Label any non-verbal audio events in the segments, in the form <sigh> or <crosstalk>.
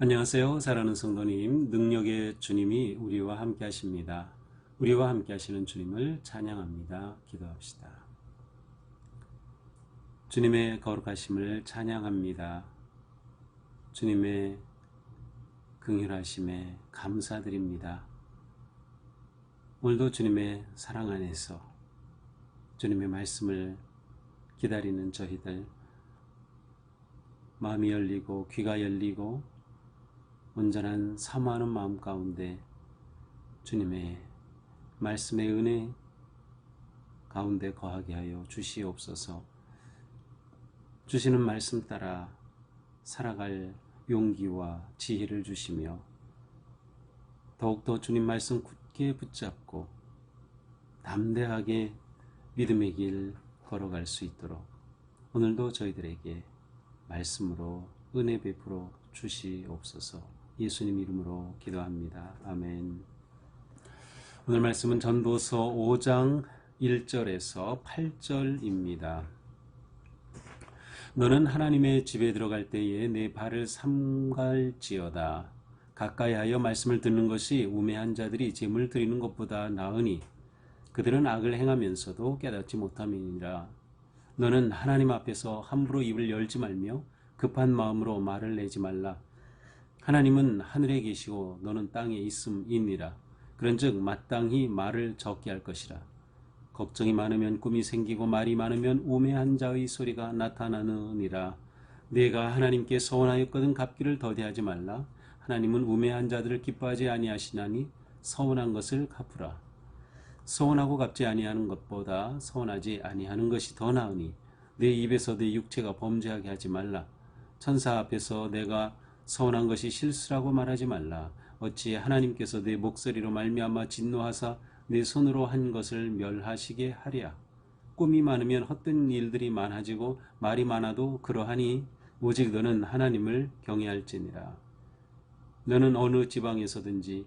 안녕하세요. 사랑하는 성도님, 능력의 주님이 우리와 함께 하십니다. 우리와 함께 하시는 주님을 찬양합니다. 기도합시다. 주님의 거룩하심을 찬양합니다. 주님의 긍휼하심에 감사드립니다. 오늘도 주님의 사랑 안에서 주님의 말씀을 기다리는 저희들 마음이 열리고 귀가 열리고 온전한 사모하는 마음 가운데 주님의 말씀의 은혜 가운데 거하게 하여 주시옵소서. 주시는 말씀 따라 살아갈 용기와 지혜를 주시며 더욱더 주님 말씀 굳게 붙잡고 담대하게 믿음의 길 걸어갈 수 있도록 오늘도 저희들에게 말씀으로 은혜 베풀어 주시옵소서. 예수님 이름으로 기도합니다. 아멘. 오늘 말씀은 전도서 5장 1절에서 8절입니다. 너는 하나님의 집에 들어갈 때에 내 발을 삼갈지어다. 가까이 하여 말씀을 듣는 것이 우매한 자들이 재물 드리는 것보다 나으니 그들은 악을 행하면서도 깨닫지 못함이니라. 너는 하나님 앞에서 함부로 입을 열지 말며 급한 마음으로 말을 내지 말라. 하나님은 하늘에 계시고 너는 땅에 있음이니라. 그런즉 마땅히 말을 적게 할 것이라. 걱정이 많으면 꿈이 생기고 말이 많으면 우매한 자의 소리가 나타나느니라. 내가 하나님께 서원하였거든 갚기를 더디하지 말라. 하나님은 우매한 자들을 기뻐하지 아니하시나니 서원한 것을 갚으라. 서원하고 갚지 아니하는 것보다 서원하지 아니하는 것이 더 나으니 내 입에서 내 육체가 범죄하게 하지 말라. 천사 앞에서 내가 서운한 것이 실수라고 말하지 말라. 어찌 하나님께서 내 목소리로 말미암아 진노하사 내 손으로 한 것을 멸하시게 하랴. 꿈이 많으면 헛된 일들이 많아지고 말이 많아도 그러하니 오직 너는 하나님을 경외할지니라. 너는 어느 지방에서든지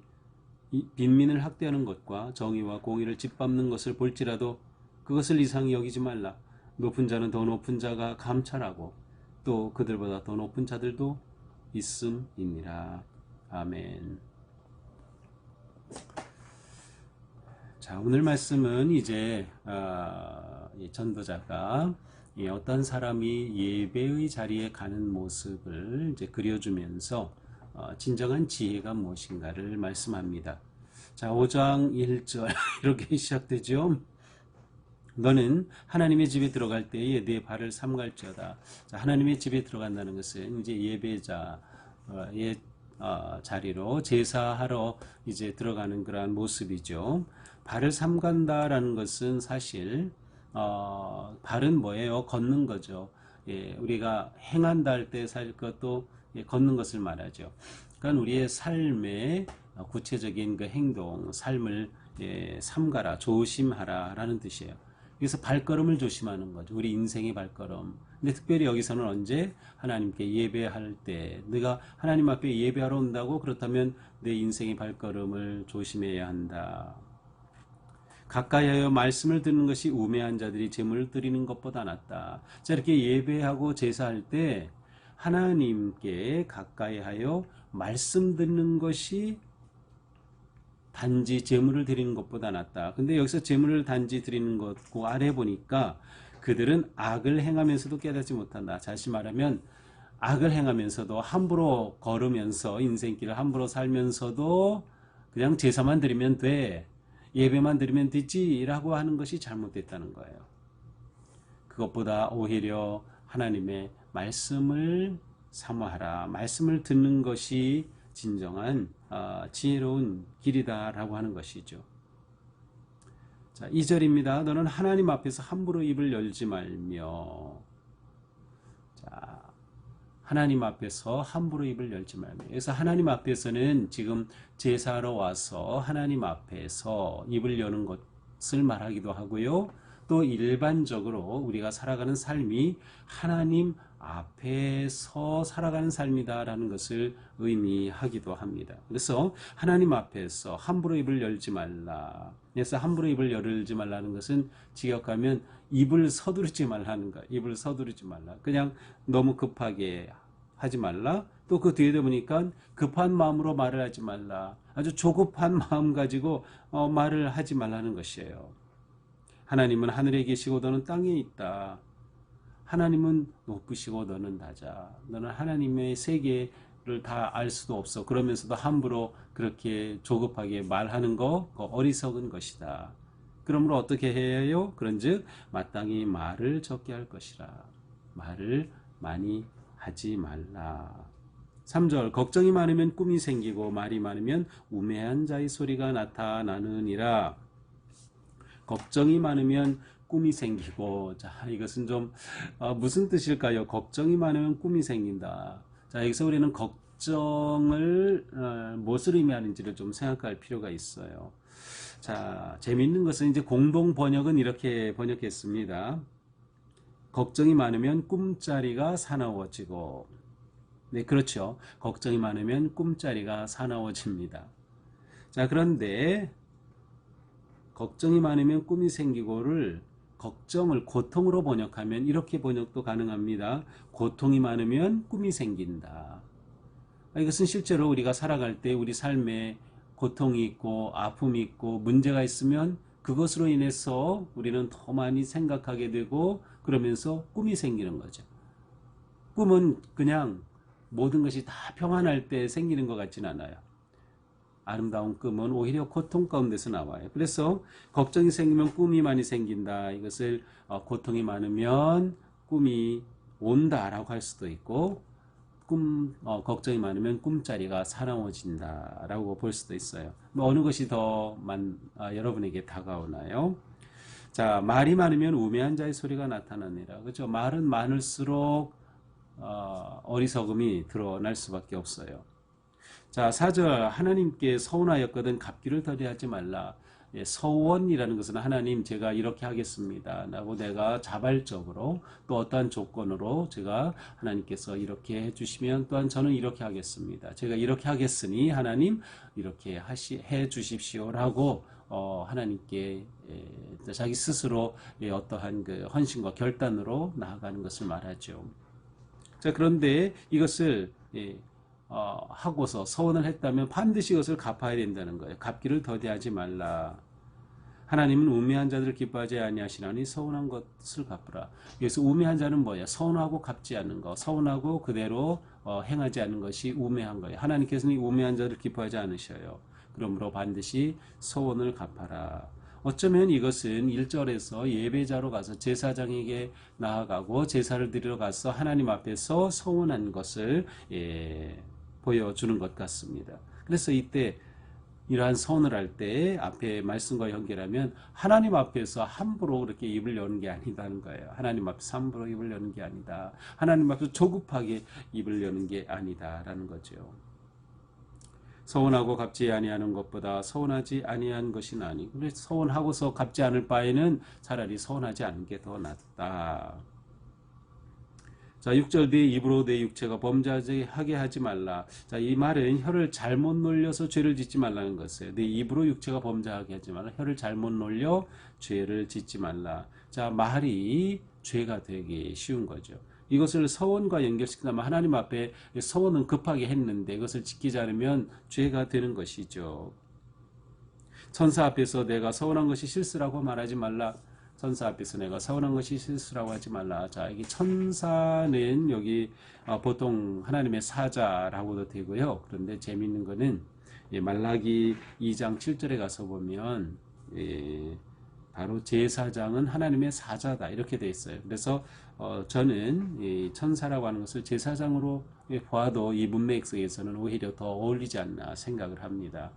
빈민을 학대하는 것과 정의와 공의를 짓밟는 것을 볼지라도 그것을 이상히 여기지 말라. 높은 자는 더 높은 자가 감찰하고 또 그들보다 더 높은 자들도 있음이니라. 아멘. 자, 오늘 말씀은 이제 어, 전도자가 어떤 사람이 예배의 자리에 가는 모습을 이제 그려주면서 어, 진정한 지혜가 무엇인가를 말씀합니다. 자, 5장 1절 <laughs> 이렇게 시작되죠. 너는 하나님의 집에 들어갈 때에 내 발을 삼갈지어다. 자, 하나님의 집에 들어간다는 것은 이제 예배자의 어, 자리로 제사하러 이제 들어가는 그러한 모습이죠. 발을 삼간다라는 것은 사실 어, 발은 뭐예요? 걷는 거죠. 예, 우리가 행한다 할때 사실 그것도 예, 걷는 것을 말하죠. 그러니까 우리의 삶의 구체적인 그 행동, 삶을 예, 삼가라, 조심하라 라는 뜻이에요. 그래서 발걸음을 조심하는 거죠. 우리 인생의 발걸음. 근데 특별히 여기서는 언제 하나님께 예배할 때 네가 하나님 앞에 예배하러 온다고 그렇다면 내 인생의 발걸음을 조심해야 한다. 가까이 하여 말씀을 듣는 것이 우매한 자들이 제물을 드리는 것보다 낫다. 자, 이렇게 예배하고 제사할 때 하나님께 가까이 하여 말씀 듣는 것이 단지 제물을 드리는 것보다 낫다. 근데 여기서 제물을 단지 드리는 것고 아래 보니까 그들은 악을 행하면서도 깨닫지 못한다. 다시 말하면 악을 행하면서도 함부로 걸으면서 인생길을 함부로 살면서도 그냥 제사만 드리면 돼. 예배만 드리면 되지 라고 하는 것이 잘못됐다는 거예요. 그것보다 오히려 하나님의 말씀을 사모하라. 말씀을 듣는 것이 진정한 어, 지혜로운 길이다라고 하는 것이죠. 자, 2절입니다. 너는 하나님 앞에서 함부로 입을 열지 말며 자, 하나님 앞에서 함부로 입을 열지 말며 그래서 하나님 앞에서는 지금 제사로 와서 하나님 앞에서 입을 여는 것을 말하기도 하고요. 또 일반적으로 우리가 살아가는 삶이 하나님 앞에서 살아가는 삶이다라는 것을 의미하기도 합니다. 그래서 하나님 앞에서 함부로 입을 열지 말라. 그래서 함부로 입을 열지 말라는 것은 직역하면 입을 서두르지 말라는 거. 입을 서두르지 말라. 그냥 너무 급하게 하지 말라. 또 그 뒤에도 보니까 급한 마음으로 말을 하지 말라. 아주 조급한 <laughs> 마음 가지고 어, 말을 하지 말라는 것이에요. 하나님은 하늘에 계시고 너는 땅에 있다. 하나님은 높으시고 너는 낮아. 너는 하나님의 세계를 다 알 수도 없어. 그러면서도 함부로 그렇게 조급하게 말하는 거 그거 어리석은 것이다. 그러므로 어떻게 해요? 그런즉 마땅히 말을 적게 할 것이라. 말을 많이 하지 말라. 3절 걱정이 많으면 꿈이 생기고 말이 많으면 우매한 자의 소리가 나타나느니라. 걱정이 많으면 꿈이 생기고 자 이것은 좀 어, 무슨 뜻일까요? 걱정이 많으면 꿈이 생긴다. 자 여기서 우리는 걱정을 어, 무엇을 의미하는지를 좀 생각할 필요가 있어요. 자 재미있는 것은 이제 공동 번역은 이렇게 번역했습니다. 걱정이 많으면 꿈자리가 사나워지고 네 그렇죠. 걱정이 많으면 꿈자리가 사나워집니다. 자 그런데 걱정이 많으면 꿈이 생기고를 걱정을 고통으로 번역하면 이렇게 번역도 가능합니다. 고통이 많으면 꿈이 생긴다. 이것은 실제로 우리가 살아갈 때 우리 삶에 고통이 있고 아픔이 있고 문제가 있으면 그것으로 인해서 우리는 더 많이 생각하게 되고 그러면서 꿈이 생기는 거죠. 꿈은 그냥 모든 것이 다 평안할 때 생기는 것 같지는 않아요. 아름다운 꿈은 오히려 고통 가운데서 나와요. 그래서 걱정이 생기면 꿈이 많이 생긴다. 이것을 어, 고통이 많으면 꿈이 온다라고 할 수도 있고 꿈 어, 걱정이 많으면 꿈자리가 사나워진다라고 볼 수도 있어요. 뭐 어느 것이 더 만, 아, 여러분에게 다가오나요? 자 말이 많으면 우매한 자의 소리가 나타나니라. 그렇죠? 말은 많을수록 어, 어리석음이 드러날 수밖에 없어요. 자, 4절 하나님께 서운하였거든 갚기를 더디하지 말라. 예, 서원이라는 것은 하나님 제가 이렇게 하겠습니다. 라고 내가 자발적으로 또 어떠한 조건으로 제가 하나님께서 이렇게 해주시면 또한 저는 이렇게 하겠습니다. 제가 이렇게 하겠으니 하나님 이렇게 하시, 해 주십시오 라고 어, 하나님께 예, 자기 스스로 예, 어떠한 그 헌신과 결단으로 나아가는 것을 말하죠. 자, 그런데 이것을 예, 어, 하고서 서원을 했다면 반드시 이것을 갚아야 된다는 거예요. 갚기를 더디하지 말라. 하나님은 우매한 자들을 기뻐하지 아니하시나니 서운한 것을 갚으라. 그래서 우매한 자는 뭐야? 서운하고 갚지 않는 거, 서운하고 그대로 어, 행하지 않는 것이 우매한 거예요. 하나님께서는 이 우매한 자들을 기뻐하지 않으셔요. 그러므로 반드시 서원을 갚아라. 어쩌면 이것은 1절에서 예배자로 가서 제사장에게 나아가고 제사를 드리러 가서 하나님 앞에서 서원한 것을 예, 보여주는 것 같습니다. 그래서 이때 이러한 서원을 할 때 앞에 말씀과 연결하면 하나님 앞에서 함부로 그렇게 입을 여는 게 아니다는 거예요. 하나님 앞에서 함부로 입을 여는 게 아니다. 하나님 앞에서 조급하게 입을 여는 게 아니다라는 거죠. 서운하고 갚지 아니하는 것보다 서운하지 아니한 것이 나니. 서운하고서 갚지 않을 바에는 차라리 서운하지 않은 게 더 낫다. 자, 6절 뒤에 입으로 내 육체가 범죄하게 하지 말라. 자, 이 말은 혀를 잘못 놀려서 죄를 짓지 말라는 것이에요. 내 입으로 육체가 범죄하게 하지 말라. 혀를 잘못 놀려 죄를 짓지 말라. 자, 말이 죄가 되기 쉬운 거죠. 이것을 서원과 연결시키면 하나님 앞에 서원은 급하게 했는데 이것을 지키지 않으면 죄가 되는 것이죠. 천사 앞에서 내가 서운한 것이 실수라고 말하지 말라. 천사 앞에서 내가 서운한 것이 실수라고 하지 말라. 자, 여기 천사는 여기 어, 보통 하나님의 사자라고도 되고요. 그런데 재미있는 거는 말라기 2장 7절에 가서 보면 예, 바로 제사장은 하나님의 사자다 이렇게 돼 있어요. 그래서 어, 저는 이 천사라고 하는 것을 제사장으로 보아도 이 문맥 속에서는 오히려 더 어울리지 않나 생각을 합니다.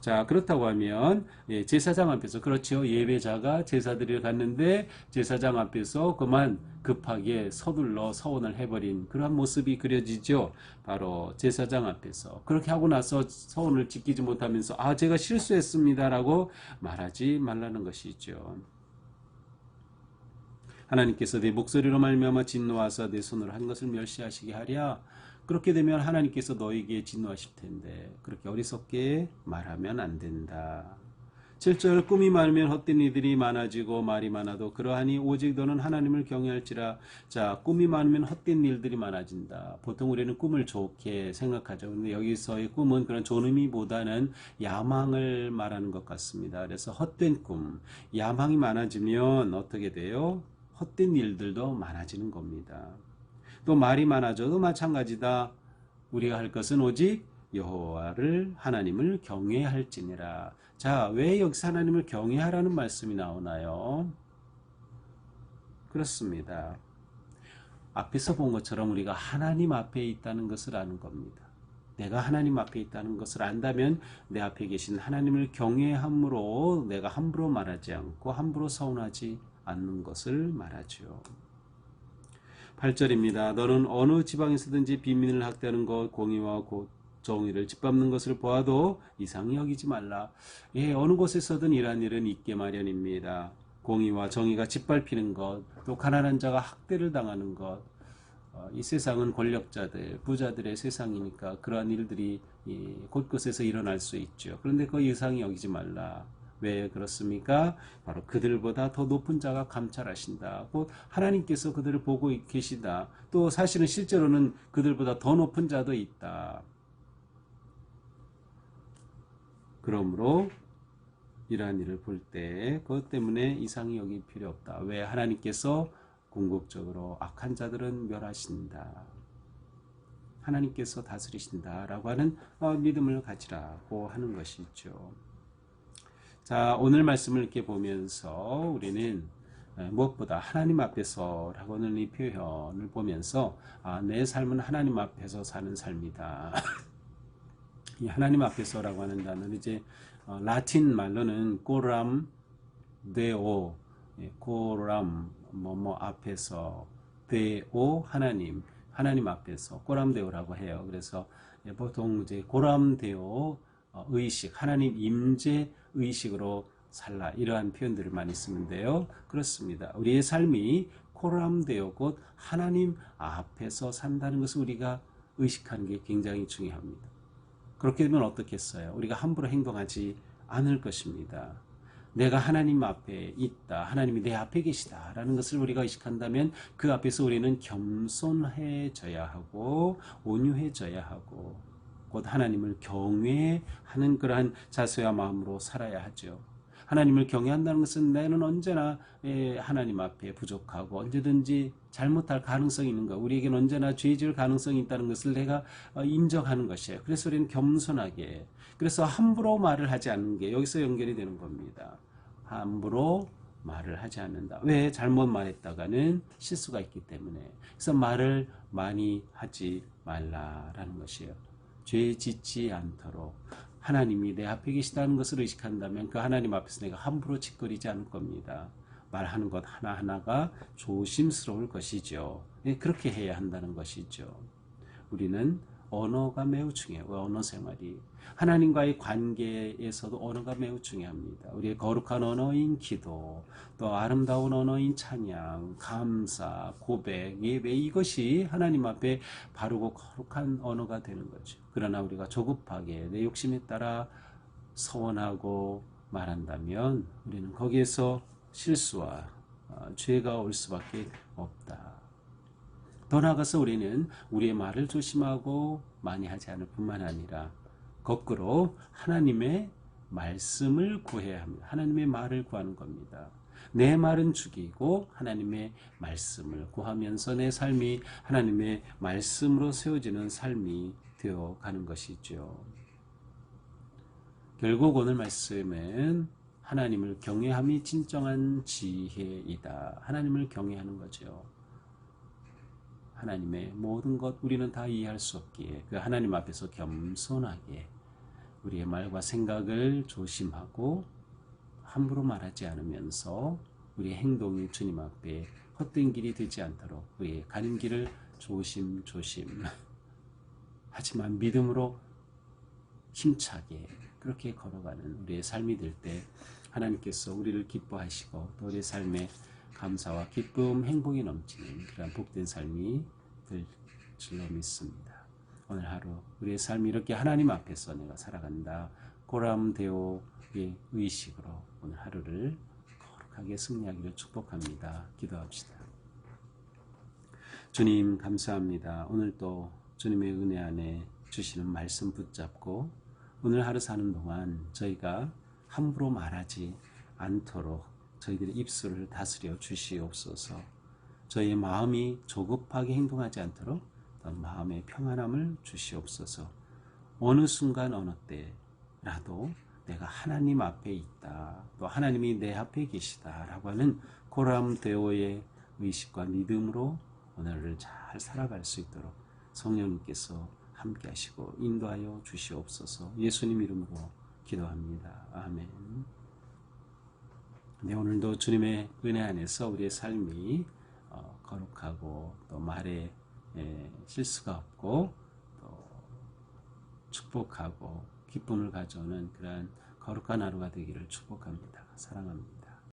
자 그렇다고 하면 예, 제사장 앞에서 그렇죠. 예배자가 제사드리러 갔는데 제사장 앞에서 그만 급하게 서둘러 서원을 해버린 그러한 모습이 그려지죠. 바로 제사장 앞에서. 그렇게 하고 나서 서원을 지키지 못하면서 아 제가 실수했습니다 라고 말하지 말라는 것이죠. 하나님께서 내 목소리로 말미암아 진노하사 내 손으로 한 것을 멸시하시게 하랴 그렇게 되면 하나님께서 너에게 진노하실 텐데 그렇게 어리석게 말하면 안 된다. 7절 꿈이 많으면 헛된 이들이 많아지고 말이 많아도 그러하니 오직 너는 하나님을 경외할지라. 자 꿈이 많으면 헛된 일들이 많아진다. 보통 우리는 꿈을 좋게 생각하죠. 근데 여기서의 꿈은 그런 좋은 의미보다는 야망을 말하는 것 같습니다. 그래서 헛된 꿈 야망이 많아지면 어떻게 돼요? 헛된 일들도 많아지는 겁니다 또 말이 많아져도 마찬가지다 우리가 할 것은 오직 여호와를 하나님을 경외할지니라. 자, 왜 여기서 하나님을 경외하라는 말씀이 나오나요? 그렇습니다. 앞에서 본 것처럼 우리가 하나님 앞에 있다는 것을 아는 겁니다. 내가 하나님 앞에 있다는 것을 안다면 내 앞에 계신 하나님을 경외함으로 내가 함부로 말하지 않고 함부로 서운하지 않는 것을 말하죠. 8절입니다. 너는 어느 지방에서든지 비민을 학대하는 것, 공의와 곧 정의를 짓밟는 것을 보아도 이상히 여기지 말라. 예, 어느 곳에서든 이러한 일은 있게 마련입니다. 공의와 정의가 짓밟히는 것, 또 가난한 자가 학대를 당하는 것, 어, 이 세상은 권력자들, 부자들의 세상이니까 그러한 일들이 곳곳에서 일어날 수 있죠. 그런데 그 이상히 여기지 말라. 왜 그렇습니까? 바로 그들보다 더 높은 자가 감찰하신다. 곧 하나님께서 그들을 보고 계시다. 또 사실은 실제로는 그들보다 더 높은 자도 있다. 그러므로 이러한 일을 볼 때 그것 때문에 이상히 여길 필요 없다. 왜 하나님께서 궁극적으로 악한 자들은 멸하신다. 하나님께서 다스리신다라고 하는 어, 믿음을 가지라고 하는 것이죠. 자, 오늘 말씀을 이렇게 보면서 우리는 무엇보다 하나님 앞에서 라고 하는 이 표현을 보면서 아, 내 삶은 하나님 앞에서 사는 삶이다. <laughs> 이 하나님 앞에서 라고 하는 단어는 이제 어, 라틴 말로는 꼬람 데오 예, 꼬람 뭐뭐 앞에서 데오 하나님 하나님 앞에서 꼬람 데오라고 해요. 그래서 예, 보통 이제 꼬람 데오 어, 의식 하나님 임재 의식으로 살라 이러한 표현들을 많이 쓰는데요. 그렇습니다. 우리의 삶이 코람 데오 곧 하나님 앞에서 산다는 것을 우리가 의식하는 게 굉장히 중요합니다. 그렇게 되면 어떻겠어요? 우리가 함부로 행동하지 않을 것입니다. 내가 하나님 앞에 있다. 하나님이 내 앞에 계시다 라는 것을 우리가 의식한다면 그 앞에서 우리는 겸손해져야 하고 온유해져야 하고 곧 하나님을 경외하는 그러한 자세와 마음으로 살아야 하죠. 하나님을 경외한다는 것은 나는 언제나 예, 하나님 앞에 부족하고 언제든지 잘못할 가능성이 있는 것, 우리에게는 언제나 죄 지을 가능성이 있다는 것을 내가 어, 인정하는 것이에요. 그래서 우리는 겸손하게, 그래서 함부로 말을 하지 않는 게 여기서 연결이 되는 겁니다. 함부로 말을 하지 않는다. 왜 잘못 말했다가는 실수가 있기 때문에. 그래서 말을 많이 하지 말라라는 것이에요. 죄 짓지 않도록 하나님이 내 앞에 계시다는 것을 의식한다면 그 하나님 앞에서 내가 함부로 짓거리지 않을 겁니다. 말하는 것 하나하나가 조심스러울 것이죠. 예, 그렇게 해야 한다는 것이죠. 우리는 언어가 매우 중요해요. 언어 생활이. 하나님과의 관계에서도 언어가 매우 중요합니다. 우리의 거룩한 언어인 기도, 또 아름다운 언어인 찬양, 감사, 고백, 예배 이것이 하나님 앞에 바르고 거룩한 언어가 되는 거죠. 그러나 우리가 조급하게 내 욕심에 따라 서원하고 말한다면 우리는 거기에서 실수와 어, 죄가 올 수밖에 없다. 더 나아가서 우리는 우리의 말을 조심하고 많이 하지 않을 뿐만 아니라 거꾸로 하나님의 말씀을 구해야 합니다. 하나님의 말을 구하는 겁니다. 내 말은 죽이고 하나님의 말씀을 구하면서 내 삶이 하나님의 말씀으로 세워지는 삶이 되어 가는 것이죠. 결국 오늘 말씀은 하나님을 경외함이 진정한 지혜이다. 하나님을 경외하는 거죠. 하나님의 모든 것 우리는 다 이해할 수 없기에 그 하나님 앞에서 겸손하게 우리의 말과 생각을 조심하고 함부로 말하지 않으면서 우리의 행동이 주님 앞에 헛된 길이 되지 않도록 우리의 가는 길을 조심조심 <laughs> 하지만 믿음으로 힘차게 그렇게 걸어가는 우리의 삶이 될 때 하나님께서 우리를 기뻐하시고 또 우리의 삶에 감사와 기쁨, 행복이 넘치는 그런 복된 삶이 될 줄로 믿습니다. 오늘 하루 우리의 삶이 이렇게 하나님 앞에서 내가 살아간다. 고람되어 주의 의식으로 오늘 하루를 거룩하게 승리하기를 축복합니다. 기도합시다. 주님 감사합니다. 오늘 또 주님의 은혜 안에 주시는 말씀 붙잡고 오늘 하루 사는 동안 저희가 함부로 말하지 않도록 저희들의 입술을 다스려 주시옵소서. 저희의 마음이 조급하게 행동하지 않도록 마음의 평안함을 주시옵소서. 어느 순간 어느 때라도 내가 하나님 앞에 있다. 또 하나님이 내 앞에 계시다라고 하는 고람되어의 의식과 믿음으로 오늘을 잘 살아갈 수 있도록 성령님께서 함께 하시고 인도하여 주시옵소서. 예수님 이름으로 기도합니다. 아멘. 네, 오늘도 주님의 은혜 안에서 우리의 삶이 어, 거룩하고 또 말에 예, 실수가 없고 또 축복하고 기쁨을 가져오는 그러한 거룩한 하루가 되기를 축복합니다. 사랑합니다.